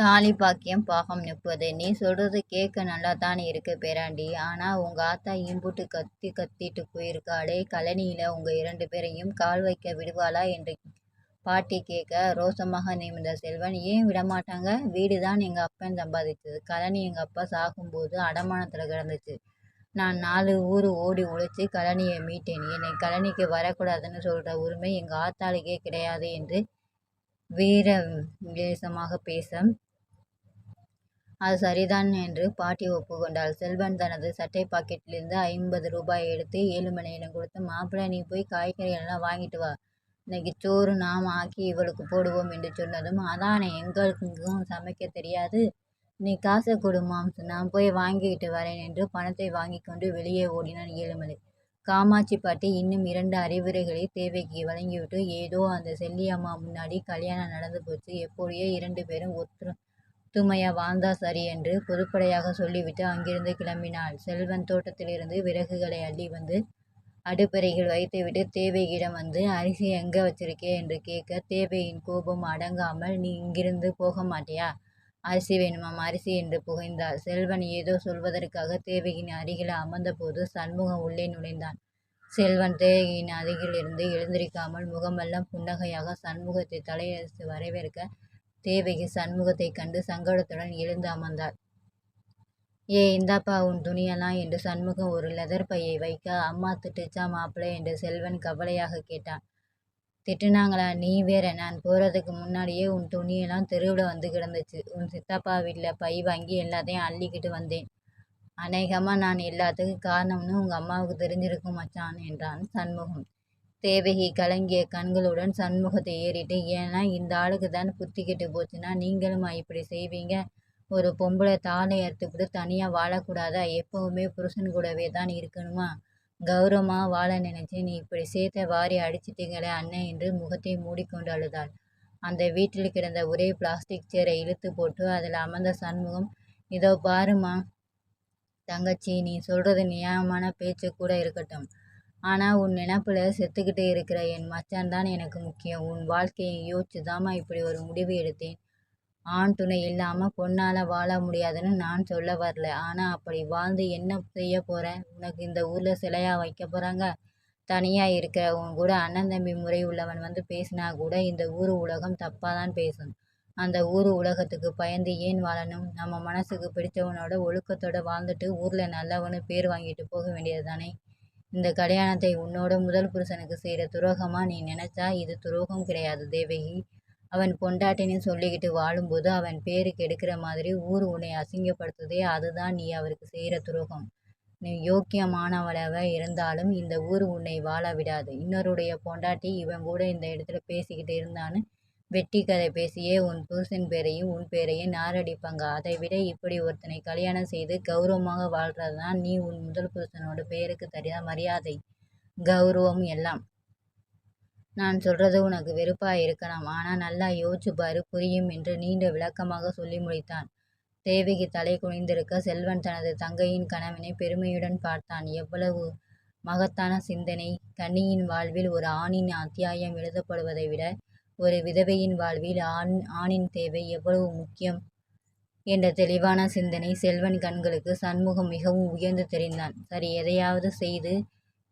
தாலி பாக்கியம் பாகம் முப்பது. நீ சொல்றது கேட்க நல்லாத்தான் இருக்கு பேராண்டி. ஆனா உங்க ஆத்தா இம்புட்டு கத்தி கத்திட்டு போயிருக்காளே. கழனியில உங்க இரண்டு பேரையும் கால் வைக்க விடுவாளா? என்று பாட்டி கேட்க ரோசமாக நிமிர்ந்த செல்வன் ஏன் விடமாட்டாங்க? வீடு தான் எங்க அப்பன் சம்பாதிச்சது கழனி எங்க அப்பா சாகும்போது அடமானத்துல கிடந்துச்சு. நான் நாலு ஊர் ஓடி உழைச்சி கழனியை மீட்டேன். என்னை கழனிக்கு வரக்கூடாதுன்னு சொல்ற உரிமை எங்க ஆத்தாளுக்கே கிடையாது என்று வீர விசேஷமாக பேச அது சரிதான் என்று பாட்டி ஒப்புக்கொண்டாள். செல்வன் தனது சட்டை பாக்கெட்டிலிருந்து ஐம்பது ரூபாய் எடுத்து ஏழுமலையிடம் கொடுத்து மாப்பிள்ளை நீ போய் காய்கறி எல்லாம் வாங்கிட்டு வா. இன்னைக்கு சோறு நாம் ஆக்கி இவளுக்கு போடுவோம் என்று சொன்னதும் அதானே எங்களுக்கும் சமைக்க தெரியாது. நீ காசை கொடு மாம்ஸ் நான் போய் வாங்கிக்கிட்டு வரேன் என்று பணத்தை வாங்கி கொண்டு வெளியே ஓடினான் ஏழுமலை. காமாட்சி பாட்டி இன்னும் இரண்டு அறிவுரைகளை தேவைக்கு வழங்கிவிட்டு ஏதோ அந்த செல்லியம்மா முன்னாடி கல்யாணம் நடந்து போச்சு. எப்படியோ இரண்டு பேரும் ஒத்துரு ஒத்துமையா வாழ்ந்தா சரி என்று பொதுப்படையாக சொல்லிவிட்டு அங்கிருந்து கிளம்பினாள். செல்வன் தோட்டத்திலிருந்து விறகுகளை அள்ளி வந்து அடுப்பறையில் வைத்துவிட்டு தேவையிடம் வந்து அரிசி எங்க வச்சிருக்கே? என்று கேட்க தேவையின் கோபம் அடங்காமல் நீ இங்கிருந்து போக மாட்டியா? அரிசி வேணுமாம் அரிசி என்று புகைந்தாள். செல்வன் ஏதோ சொல்வதற்காக தேவையின் அருகில் அமர்ந்தபோது சண்முகம் உள்ளே நுழைந்தான். செல்வன் தேவையின் அருகிலிருந்து எழுந்திருக்காமல் முகமெல்லாம் புன்னகையாக சண்முகத்தை தலையரசு வரவேற்க தேவகி சண்முகத்தைக் கண்டு சங்கடத்துடன் எழுந்து அமர்ந்தாள். ஏ இந்தாப்பா உன் துணியெல்லாம் என்று சண்முகம் ஒரு லெதர் பையை வைக்க அம்மா திட்டுச்சா மாப்பிள்ளை என்று செல்வன் கவலையாக கேட்டான். திட்டுனாங்களா? நீ வேற? நான் போறதுக்கு முன்னாடியே உன் துணியெல்லாம் தெருவில் வந்து கிடந்துச்சு. உன் சித்தப்பா வீட்டில் பை வாங்கி எல்லாத்தையும் அள்ளிக்கிட்டு வந்தேன். அநேகமாக நான் எல்லாத்துக்கும் காரணம்னு உங்கள் அம்மாவுக்கு தெரிஞ்சிருக்கும் மச்சான் என்றான் சண்முகம். தேவகி கலங்கிய கண்களுடன் சண்முகத்தை ஏறிட்டு ஏன்னா இந்த ஆளுக்கு தான் புத்தி கெட்டு போச்சுன்னா நீங்களுமா இப்படி செய்வீங்க. ஒரு பொம்பளை தாலை அறுத்துக்கிட்டு தனியாக வாழக்கூடாதா? எப்பவுமே புருஷன் கூடவே தான் இருக்கணுமா? கௌரவமாக வாழ நினைச்சு நீ இப்படி சேர்த்த வாரி அடிச்சிட்டீங்களே அண்ணன் என்று முகத்தை மூடிக்கொண்டு அழுதாள். அந்த வீட்டில் கிடந்த ஒரே பிளாஸ்டிக் சேரை இழுத்து போட்டு அதில் அமர்ந்த சண்முகம் இதோ பாருமா தங்கச்சி நீ சொல்கிறது நியாயமான பேச்சு கூட இருக்கட்டும். ஆனால் உன் நினப்பில் செத்துக்கிட்டு இருக்கிற என் மச்சான் தான் எனக்கு முக்கியம். உன் வாழ்க்கையை யோசிச்சு தாம்மா இப்படி ஒரு முடிவு எடுத்தேன். ஆண் துணை இல்லாமல் பொண்ணால் வாழ முடியாதுன்னு நான் சொல்ல வரல. ஆனால் அப்படி வாழ்ந்து என்ன செய்ய போகிறேன் உனக்கு இந்த ஊரில் சிலையாக வைக்க போகிறாங்க தனியாக இருக்கிற உன் கூட அண்ணன் தம்பி முறை உள்ளவன் வந்து பேசினா கூட இந்த ஊர் உலகம் தப்பாக தான் பேசும். அந்த ஊர் உலகத்துக்கு பயந்து ஏன் வாழணும்? நம்ம மனசுக்கு பிடிச்சவனோட ஒழுக்கத்தோட வாழ்ந்துட்டு ஊரில் நல்லவனு பேர் வாங்கிட்டு போக வேண்டியது தானே இந்த கல்யாணத்தை உன்னோட முதல் புருஷனுக்கு செய்கிற துரோகமாக நீ நினச்சா இது துரோகம் கிடையாது தேவகி. அவன் பொண்டாட்டின்னு சொல்லிக்கிட்டு வாழும்போது அவன் பேருக்கு எடுக்கிற மாதிரி ஊர் உன்னை அசிங்கப்படுத்துதே அதுதான் நீ அவருக்கு செய்கிற துரோகம். நீ யோக்கியமானவளாக இருந்தாலும் இந்த ஊர் உன்னை வாழ விடாது. இன்னொருடைய பொண்டாட்டி இவன் கூட இந்த இடத்துல பேசிக்கிட்டு இருந்தான்னு வெட்டி கதை பேசியே உன் புருஷன் பேரையும் உன் பேரையும் நாரடிப்பாங்க. அதை விட இப்படி ஒருத்தனை கல்யாணம் செய்து கௌரவமாக வாழ்கிறது தான் நீ உன் முதல் புருஷனோட பெயருக்கு தரியா? மரியாதை கௌரவம் எல்லாம். நான் சொல்றது உனக்கு வெறுப்பா இருக்கலாம். ஆனால் நல்லா யோசிச்சு பாரு புரியும் என்று நீண்ட விளக்கமாக சொல்லி முடித்தான். தேவிக்கு தலை குனிந்திருக்க செல்வன் தனது தங்கையின் கணவனை பெருமையுடன் பார்த்தான். எவ்வளவு மகத்தான சிந்தனை. கன்னியின் வாழ்வில் ஒரு ஆணின் அத்தியாயம் எழுதப்படுவதை விட ஒரு விதவையின் வாழ்வில் ஆண் ஆணின் தேவை எவ்வளவு முக்கியம்? என்ற தெளிவான சிந்தனை செல்வன் கண்களுக்கு சண்முகம் மிகவும் உயர்ந்து தெரிந்தான். சரி எதையாவது செய்து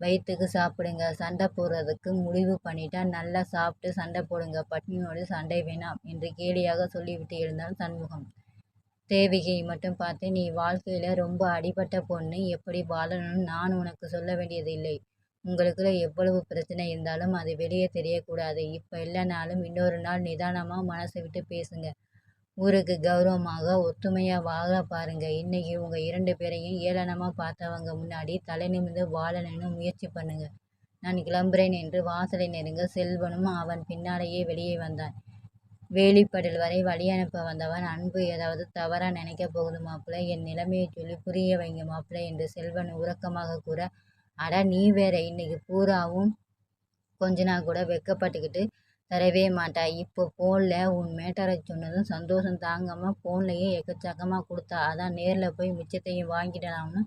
வயிற்றுக்கு சாப்பிடுங்க. சண்டை போடுறதுக்கு முடிவு பண்ணிட்டா நல்லா சாப்பிட்டு சண்டை போடுங்க. பட்னியோடு சண்டை வேணாம் என்று கேலியாக சொல்லிவிட்டு இருந்தான் சண்முகம். தேவிகை மட்டும் பார்த்து நீ வாழ்க்கையில் ரொம்ப அடிபட்ட பொண்ணு. எப்படி வாழணும்னு நான் உனக்கு சொல்ல வேண்டியதில்லை உங்களுக்குள்ள எவ்வளவு பிரச்சனை இருந்தாலும் அது வெளியே தெரியக்கூடாது. இப்போ இல்லைனாலும் இன்னொரு நாள் நிதானமாக மனசை விட்டு பேசுங்க. ஊருக்கு கௌரவமாக ஒத்துமையாக வாழ பாருங்க. இன்னைக்கு உங்கள் இரண்டு பேரையும் ஏளனமாக பார்த்தவங்க முன்னாடி தலை நிமிர்ந்து வாழணும்னு முயற்சி பண்ணுங்க. நான் கிளம்புறேன் என்று வாசலை நெருங்க செல்வனும் அவன் பின்னாலேயே வெளியே வந்தான். வேலிப்படல் வரை வழி அனுப்ப வந்தவன் அன்பு ஏதாவது தவறாக நினைக்க போகுது மாப்பிள்ளை. என் நிலைமையை சொல்லி புரிய வைங்க மாப்பிள்ளை என்று செல்வன் உறக்கமாக கூற அட நீ வேற இன்னைக்கு பூராவும் கொஞ்ச நாள் கூட வெக்கப்பட்டுக்கிட்டு தரவே மாட்டா. இப்போ ஃபோனில் உன் மேட்டரை சொன்னதும் சந்தோஷம். தாங்காமல் ஃபோன்லேயே எக்கச்சக்கமாக கொடுத்தா. அதான் நேரில் போய் மிச்சத்தையும் வாங்கிடலாம்னு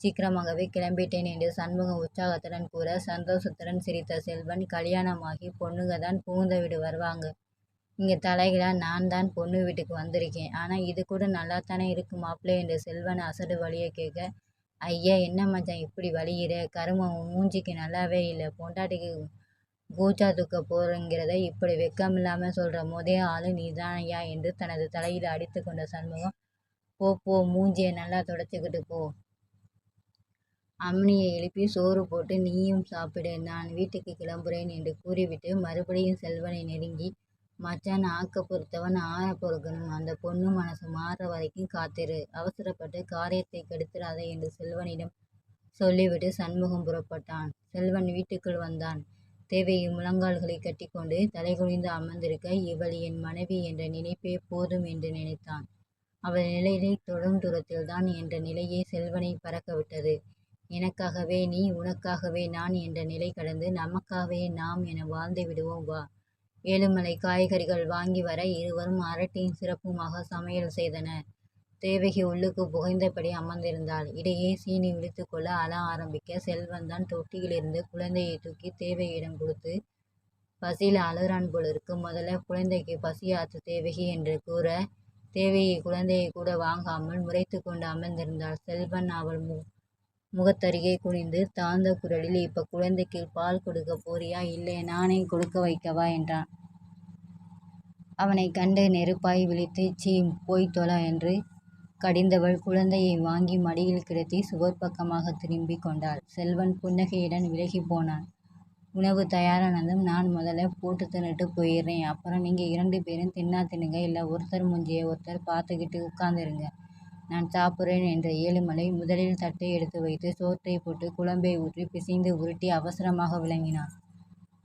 சீக்கிரமாகவே கிளம்பிட்டேன் என்று சண்முகம் உற்சாகத்துடன் கூற சந்தோஷத்துடன் சிரித்த செல்வன் கல்யாணமாகி பொண்ணுங்க தான் புகுந்த வீடு வருவாங்க. இங்கே தலைகளாக நான் தான் பொண்ணு வீட்டுக்கு வந்திருக்கேன். ஆனால் இது கூட நல்லா தானே இருக்கு மாப்பிள்ளை என்று செல்வன் அசடு வழியை கேட்க ஐயா என்ன மச்சான் இப்படி வலிகிற கருமம் உன் மூஞ்சிக்கு நல்லாவே இல்லை. பொண்டாட்டிக்கு கூச்சா தூக்க போகிறங்கிறத இப்படி வெக்கமில்லாமல் சொல்கிற முதே ஆள் நீதான் ஐயா என்று தனது தலையில் அடித்து கொண்ட சண்முகம் போ போ மூஞ்சியை நல்லா தொடச்சிக்கிட்டு போ. அம்னியை எழுப்பி சோறு போட்டு நீயும் சாப்பிடு. நான் வீட்டுக்கு கிளம்புறேன் என்று கூறிவிட்டு மறுபடியும் செல்வனை நெருங்கி மச்சான் ஆக்க பொறுத்தவன் ஆற பொறுக்கணும். அந்த பொண்ணு மனசு மாறுற வரைக்கும் காத்திரு. அவசரப்பட்டு காரியத்தை கெடுத்துடாதே என்று செல்வனிடம் சொல்லிவிட்டு சண்முகம் புறப்பட்டான். செல்வன் வீட்டுக்குள் வந்தான். தேவையை முழங்கால்களை கட்டிக்கொண்டு தலைகுனிந்து அமர்ந்திருக்க இவள் என் மனைவி என்ற நினைப்பே போதும் என்று நினைத்தான். அவள் நிலையிலே தொடும் தூரத்தில்தான் என்ற நிலையே செல்வனை பறக்கவிட்டது. எனக்காகவே நீ உனக்காகவே நான் என்ற நிலை கடந்து நமக்காகவே நாம் என வாழ்ந்து விடுவோம் வா. ஏழுமலை காய்கறிகள் வாங்கி வர இருவரும் அரட்டியும் சிறப்புமாக சமையல் செய்தனர் தேவகி உள்ளுக்கு புகைந்தபடி அமர்ந்திருந்தாள். இடையே சீனி விழித்து கொள்ள அழ ஆரம்பிக்க செல்வன் தொட்டியிலிருந்து குழந்தையை தூக்கி தேவகியிடம் கொடுத்து பசியில் அழுறான் போலிருக்கு. முதல்ல குழந்தைக்கு பசியாத்து தேவகி என்று கூற தேவகி குழந்தையை கூட வாங்காமல் முறைத்து கொண்டு அமர்ந்திருந்தாள். செல்வன் அவள் மு முகத்தருகே குனிந்து தாழ்ந்த குரலில் இப்ப குழந்தைக்கு பால் கொடுக்க போறியா? இல்லை நானே கொடுக்க வைக்கவா என்றான். அவனை கண்டு நெருப்பாய் விழித்து சீ போய் தொல என்று கடிந்தவள் குழந்தையை வாங்கி மடியில் கிடத்தி சுவர் பக்கமாக திரும்பி கொண்டாள். செல்வன் புன்னகையுடன் விலகி போனான். உணவு தயாரானதும் நான் முதல்ல போட்டு தின்னுட்டு போயிடுறேன். அப்புறம் நீங்கள் இரண்டு பேரும் தின்னா தின்னுங்க. இல்லை ஒருத்தர் முஞ்சியை ஒருத்தர் பார்த்துக்கிட்டு உட்காந்துருங்க நான் சாப்பிட்றேன் என்ற ஏழுமலை முதலில் தட்டை எடுத்து வைத்து சோற்றை போட்டு குழம்பை ஊற்றி பிசைந்து உருட்டி அவசரமாக விளங்கினான்.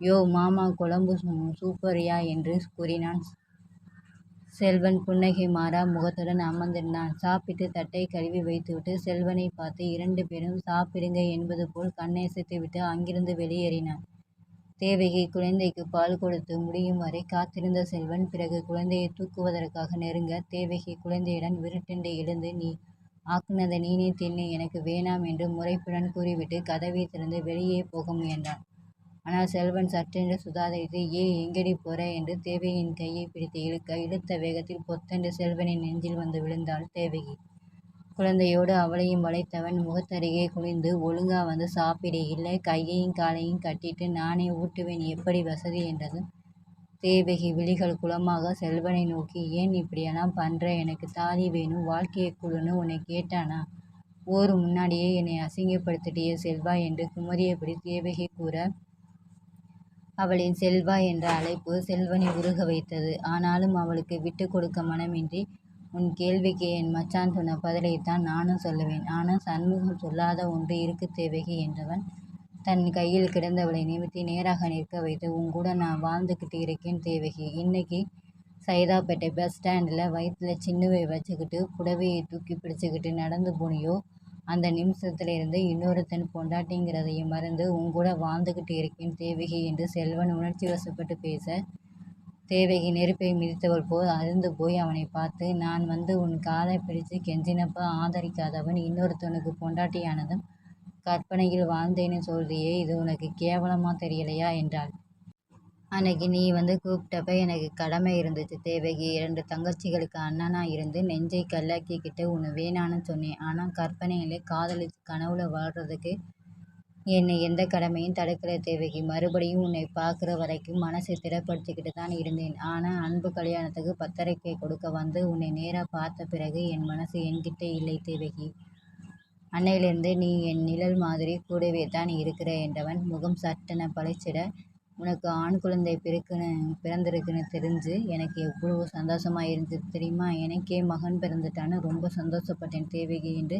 யோ மாமா குழம்பு சூப்பரியா என்று கூறினான். செல்வன் புன்னகை மாறா முகத்துடன் அமர்ந்திருந்தான். சாப்பிட்டு தட்டை கழுவி வைத்துவிட்டு செல்வனை பார்த்து இரண்டு பேரும் சாப்பிடுங்க என்பது போல் கண்ணேசித்துவிட்டு அங்கிருந்து வெளியேறினான். தேவகி குழந்தைக்கு பால் கொடுத்து முடியும் வரை காத்திருந்த செல்வன் பிறகு குழந்தையை தூக்குவதற்காக நெருங்க தேவகி குழந்தையுடன் விருட்டென்று எழுந்து நீ ஆக்குனதை நீனே தின்னு எனக்கு வேணாம் என்று முறைப்புடன் கூறிவிட்டு கதவை திறந்து வெளியே போக முயன்றான். ஆனால் செல்வன் சற்றென்று சுதாரித்து ஏ எங்கடி போற என்று தேவகியின் கையை பிடித்து இழுக்க இழுத்த வேகத்தில் பொத்தென்று செல்வனின் நெஞ்சில் வந்து விழுந்தாள் தேவகி. குழந்தையோடு அவளையும் வளைத்தவன் முகத்தருகே குனிந்து ஒழுங்கா வந்து சாப்பிடு. இல்லை கையையும் காலையும் கட்டிட்டு நானே ஊட்டுவேன். எப்படி வசதி என்றதும் தேவகி விழிகள் குளமாக செல்வனை நோக்கி ஏன் இப்படியெல்லாம் பண்ற? எனக்கு தாலி வேணும். வாழ்க்கையை குழுன்னு உன்னை கேட்டானா? ஓர் முன்னாடியே என்னை அசிங்கப்படுத்திட்டிய செல்வா என்று குமரியபடி தேவகி கூற அவளின் செல்வா என்ற அழைப்பு செல்வனை உருக வைத்தது. ஆனாலும் அவளுக்கு விட்டு கொடுக்க மனமின்றி உன் கேள்விக்கு என் மச்சான் சொன்ன பதிலைத்தான் நானும் சொல்லுவேன். ஆனால் சண்முகம் சொல்லாத ஒன்று இருக்கு தேவகி என்றவன் தன் கையில் கிடந்தவளை நிமித்தி நேராக நிற்க வைத்து உங்கூட நான் வாழ்ந்துக்கிட்டு இருக்கேன் தேவகி. இன்னைக்கு சைதாப்பேட்டை பஸ் ஸ்டாண்டில் வயிற்றுல சின்னுவை வச்சுக்கிட்டு புடவையை தூக்கி பிடிச்சிக்கிட்டு நடந்து போனியோ அந்த நிமிஷத்திலிருந்து இன்னொருத்தன் பொண்டாட்டிங்கிறதையும் மறந்து உங்கூட வாழ்ந்துக்கிட்டு இருக்கேன் தேவகி என்று செல்வன் உணர்ச்சி வசப்பட்டு பேச தேவகி நெருப்பை மிதித்தவள் போல் அதிர்ந்து போய் அவனை பார்த்து நான் வந்து உன் காலை பிடித்து கெஞ்சினப்ப ஆதரிக்காதவன் இன்னொருத்தனுக்கு பொண்டாட்டியானதும் கற்பனையில் வாழ்ந்தேன்னு சொல்றியே இது உனக்கு கேவலமா தெரியலையா என்றாள். அன்னைக்கு நீ வந்து கூப்பிட்டப்ப எனக்கு கடமை இருந்துச்சு தேவகி. இரண்டு தங்கச்சிகளுக்கு அண்ணனா இருந்து நெஞ்சை கல்லாக்கிக்கிட்டு உன்னை வேணான்னு சொன்னேன். ஆனால் கற்பனையிலே காதலிச்சு கனவுல வாழ்றதுக்கு என்னை எந்த கடமையும் தடுக்கிற தேவகி. மறுபடியும் உன்னை பார்க்குற வரைக்கும் மனசை திடப்படுத்திக்கிட்டு தான் இருந்தேன். ஆனால் அன்பு கல்யாணத்துக்கு பத்திரிக்கை கொடுக்க வந்து உன்னை நேராக பார்த்த பிறகு என் மனசு என்கிட்ட இல்லை தேவகி. அன்னையிலிருந்து நீ என் நிழல் மாதிரி கூடவே தான் இருக்கிற என்றவன் முகம் சட்டென பழைச்சிட உனக்கு ஆண் குழந்தை பிறக்குன்னு பிறந்திருக்குன்னு தெரிஞ்சு எனக்கு எவ்வளவு சந்தோஷமாக இருந்துச்சு தெரியுமா? எனக்கே மகன் பிறந்துட்டான்னு ரொம்ப சந்தோஷப்பட்டேன் தேவகி என்று